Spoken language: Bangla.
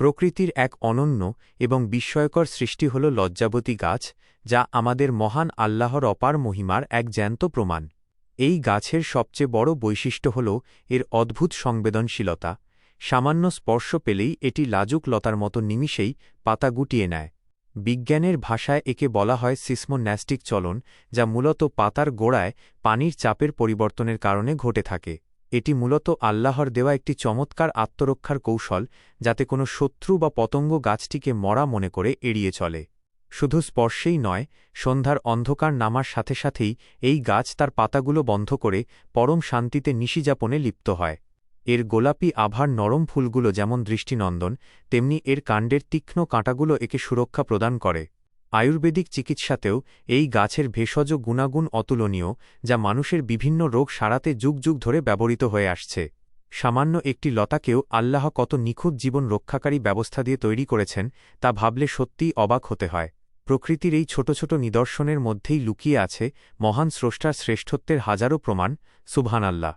প্রকৃতির এক অনন্য এবং বিস্ময়কর সৃষ্টি হল লজ্জাবতী গাছ, যা আমাদের মহান আল্লাহর অপার মহিমার এক জ্যান্ত প্রমাণ। এই গাছের সবচেয়ে বড় বৈশিষ্ট্য হল এর অদ্ভুত সংবেদনশীলতা। সামান্য স্পর্শ পেলেই এটি লাজুক লতার মতো নিমিষেই পাতা গুটিয়ে নেয়। বিজ্ঞানের ভাষায় একে বলা হয় সিসমোন্যাস্টিক চলন, যা মূলত পাতার গোড়ায় পানির চাপের পরিবর্তনের কারণে ঘটে থাকে। এটি মূলত আল্লাহর দেওয়া একটি চমৎকার আত্মরক্ষার কৌশল, যাতে কোনো শত্রু বা পতঙ্গ গাছটিকে মরা মনে করে এড়িয়ে চলে। শুধু স্পর্শেই নয়, সন্ধ্যার অন্ধকার নামার সাথে সাথেই এই গাছ তার পাতাগুলো বন্ধ করে পরম শান্তিতে নিশিযাপনে লিপ্ত হয়। এর গোলাপি আভার নরম ফুলগুলো যেমন দৃষ্টিনন্দন, তেমনি এর কাণ্ডের তীক্ষ্ণ কাঁটাগুলো একে সুরক্ষা প্রদান করে। আয়ুর্বেদিক চিকিৎসাতেও এই গাছের ভেষজ গুণাগুণ অতুলনীয়, যা মানুষের বিভিন্ন রোগ সারাতে যুগ যুগ ধরে ব্যবহৃত হয়ে আসছে। সামান্য একটি লতাকেও আল্লাহ কত নিখুঁত জীবন রক্ষাকারী ব্যবস্থা দিয়ে তৈরি করেছেন, তা ভাবলে সত্যিই অবাক হতে হয়। প্রকৃতির এই ছোট ছোট নিদর্শনের মধ্যেই লুকিয়ে আছে মহান স্রষ্টার শ্রেষ্ঠত্বের হাজারো প্রমাণ সুবহান আল্লাহ